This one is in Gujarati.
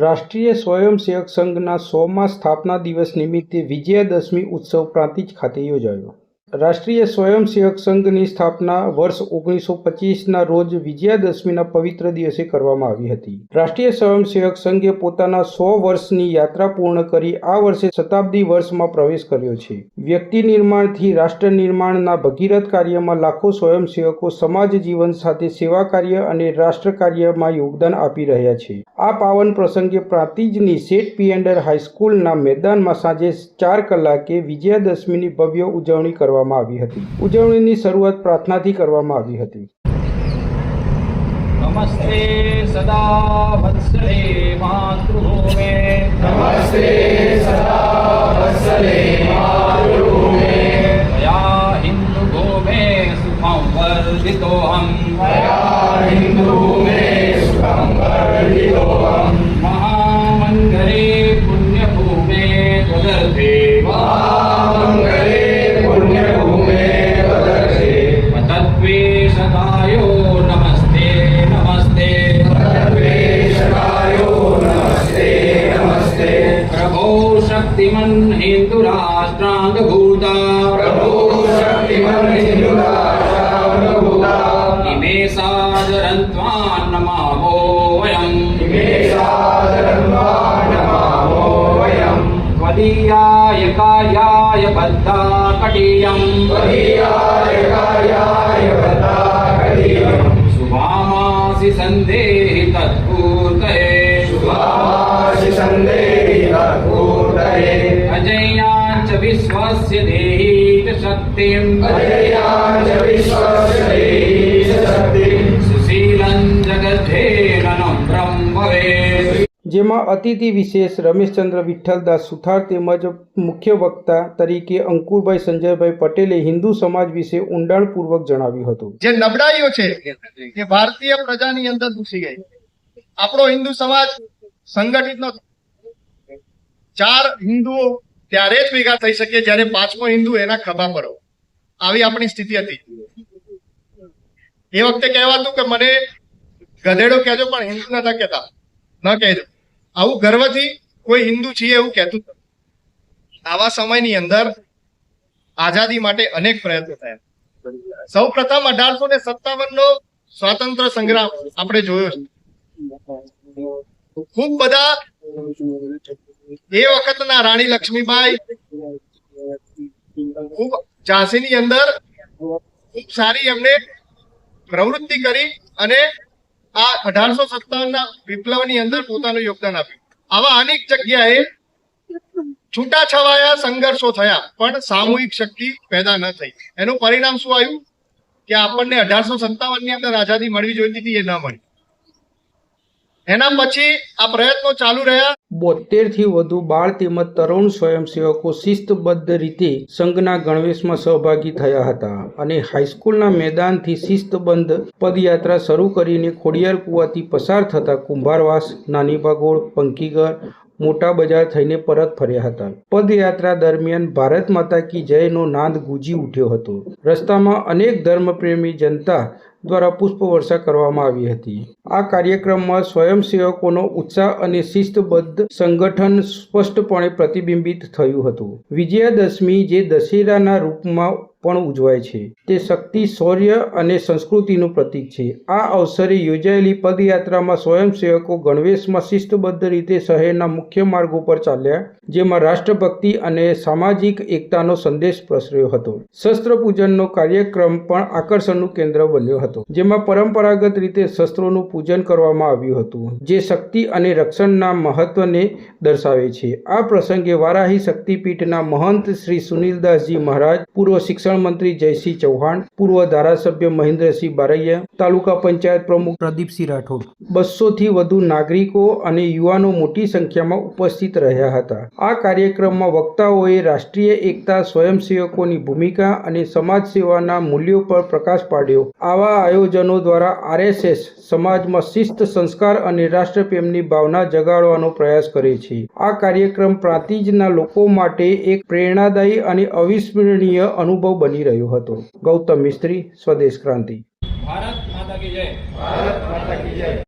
રાષ્ટ્રીય સ્વયંસેવક સંઘના સોમાં સ્થાપના દિવસ નિમિત્તે વિજયાદશમી ઉત્સવ પ્રાંતિજ ખાતે યોજાયો. રાષ્ટ્રીય સ્વયંસેવક સંઘની સ્થાપના વર્ષ ઓગણીસો પચીસના રોજ વિજયાદશમીના પવિત્ર દિવસે કરવામાં આવી હતી. રાષ્ટ્રીય સ્વયંસેવક સંઘે પોતાના સો વર્ષની યાત્રા પૂર્ણ કરી આ વર્ષે શતાબ્દી વર્ષમાં પ્રવેશ કર્યો છે. વ્યક્તિ નિર્માણથી રાષ્ટ્ર નિર્માણના ભગીરથ કાર્યમાં લાખો સ્વયંસેવકો સમાજ જીવન સાથે સેવા કાર્ય અને રાષ્ટ્ર કાર્યમાં યોગદાન આપી રહ્યા છે. આ પાવન પ્રસંગે પ્રાંતિજની સેટ પીએન્ડર હાઈસ્કૂલના મેદાનમાં સાંજે ચાર કલાકે વિજયાદશમીની ભવ્ય ઉજવણી કરવામાં આવી હતી. ઉજવણીની શરૂઆત પ્રાર્થનાથી કરવામાં આવી હતી. નમસ્તે સદા વત્સલે માતૃભૂમે. નમસ્તે સદા વત્સલે માતૃભૂમે. મયા હિન્દુ ભૂમે સુખં વર્ધિતોહમ મયા હિન્દુભૂમે સુખં વર્ધિતોહમ ત્વદીયાય કાર્યાય બદ્ધા કટીયમ ત્વદીયાય કાર્યાય વદાકરીયમ શુભામાસि સંદેહિ તત્પૂર્તये શુભામાસि સંદેહિ તત્પૂર્તये અજયાચ વિશ્વસ્ય દેહિ ચ શક્તિમ અજયાચ જેમાં અતિથિ વિશેષ રમેશચંદ્ર વિઠ્ઠલદાસ સુથાર તેમજ મુખ્ય વક્તા તરીકે અંકુરભાઈ સંજયભાઈ પટેલે હિન્દુ સમાજ વિશે ઊંડાણપૂર્વક જણાવ્યું હતું. જે નબળાઈઓ છે, એ ભારતીય પ્રજાની અંદર ઘૂસી ગઈ. આપણો હિન્દુ સમાજ સંગઠિત નો ચાર હિન્દુઓ ત્યારે જ ભેગા થઈ શકે જ્યારે પાંચમો હિન્દુ એના ખભા પર આવી આપણી સ્થિતિ હતી. એ વખતે કહેવાતું કે મને ગધેડો કહેજો પણ હિન્દુ નતા કહેતા. ન કહેજો. આવું ગર્વથી કોઈ હિન્દુ છીએ એવું કહેતું આવા સમયની અંદર આઝાદી માટે અનેક પ્રયત્નો થયા. સૌ પ્રથમ અઢારસો ને સત્તાવન નો સ્વાતંત્ર સંગ્રામ આપણે જોયો છે. ખૂબ બધા એ વખતના રાણી લક્ષ્મીબાઈ ખૂબ ઝાંસીની અંદર ખૂબ સારી એમને પ્રવૃત્તિ કરી અને આ અઢારસો સત્તાવન ના વિપ્લવની અંદર પોતાનું યોગદાન આપ્યું. આવા અનેક જગ્યાએ છૂટાછવાયા સંઘર્ષો થયા, પણ સામૂહિક શક્તિ પેદા ન થઈ. એનું પરિણામ શું આવ્યું? કે આપણને અઢારસો સત્તાવનની અંદર આઝાદી મળવી જોઈતી હતી એ ન મળી. એના પછી આ પ્રયત્નો ચાલુ રહ્યા. બોતેરથી વધુ બાળ તેમજ તરુણ સ્વયંસેવકો શિસ્તબદ્ધ રીતે સંઘના ગણવેશમાં સહભાગી થયા હતા અને હાઈસ્કૂલના મેદાનથી શિસ્તબંધ પદયાત્રા શરૂ કરીને ખોડિયાર કુવાથી પસાર થતા કુંભારવાસ નાની ભાગોળ પંકીઘર મોટા બજાર થઈને પરત ફર્યા હતા. પદયાત્રા દરમિયાન ભારત માતા કી જયનો નાદ ગુંજી ઉઠ્યો હતો. રસ્તામાં અનેક ધર્મપ્રેમી જનતા દ્વારા પુષ્પવર્ષા કરવામાં આવી હતી. આ કાર્યક્રમમાં સ્વયંસેવકોનો ઉત્સાહ અને શિસ્તબદ્ધ સંગઠન સ્પષ્ટપણે પ્રતિબિંબિત થયું હતું. વિજયાદશમી જે દશેરાના રૂપમાં પણ ઉજવાય છે. તે શક્તિ, શૌર્ય અને સંસ્કૃતિનું પ્રતીક છે. આ અવસરે યોજાયેલી પદયાત્રામાં સ્વયંસેવકો ગણવેશમાં શિસ્તબદ્ધ રીતે શહેરના મુખ્ય માર્ગો પર ચાલ્યા, જેમાં રાષ્ટ્રભક્તિ અને સામાજિક એકતાનો સંદેશ પ્રસર્યો હતો. શસ્ત્ર પૂજનનો કાર્યક્રમ પણ આકર્ષણનું કેન્દ્ર બન્યો હતો, જેમાં પરંપરાગત રીતે શસ્ત્રોનું પૂજન કરવામાં આવ્યું હતું, જે શક્તિ અને રક્ષણના મહત્વને દર્શાવે છે. આ પ્રસંગે વારાહી શક્તિપીઠના મહંત શ્રી સુનિલદાસજી મહારાજ પૂર્વ શિક્ષણ મંત્રી જયસિંહ ચૌહાણ, પૂર્વ ધારાસભ્ય મહેન્દ્રસિંહ બારૈયા, તાલુકા પંચાયત પ્રમુખ પ્રદીપસિંહ રાઠોડ. બસોથી વધુ નાગરિકો અને યુવાનો મોટી સંખ્યામાં ઉપસ્થિત રહ્યા હતા. આ કાર્યક્રમમાં વક્તાઓએ રાષ્ટ્રીય એકતા સ્વયંસેવકોની ભૂમિકા અને સમાજ સેવાના મૂલ્યો પર પ્રકાશ પાડ્યો. આવા આયોજનો દ્વારા આરએસએસ સમાજમાં શિસ્ત, સંસ્કાર અને રાષ્ટ્રપ્રેમની ભાવના જગાડવાનો પ્રયાસ કરે છે. આ કાર્યક્રમ પ્રાંતિજના લોકો માટે એક પ્રેરણાદાયી અને અવિસ્મરણીય અનુભવ બની રહ્યું હતું. ગૌતમ મિસ્ત્રી સ્વદેશ ક્રાંતિ. ભારત માતા કી જય. ભારત માતા કી જય.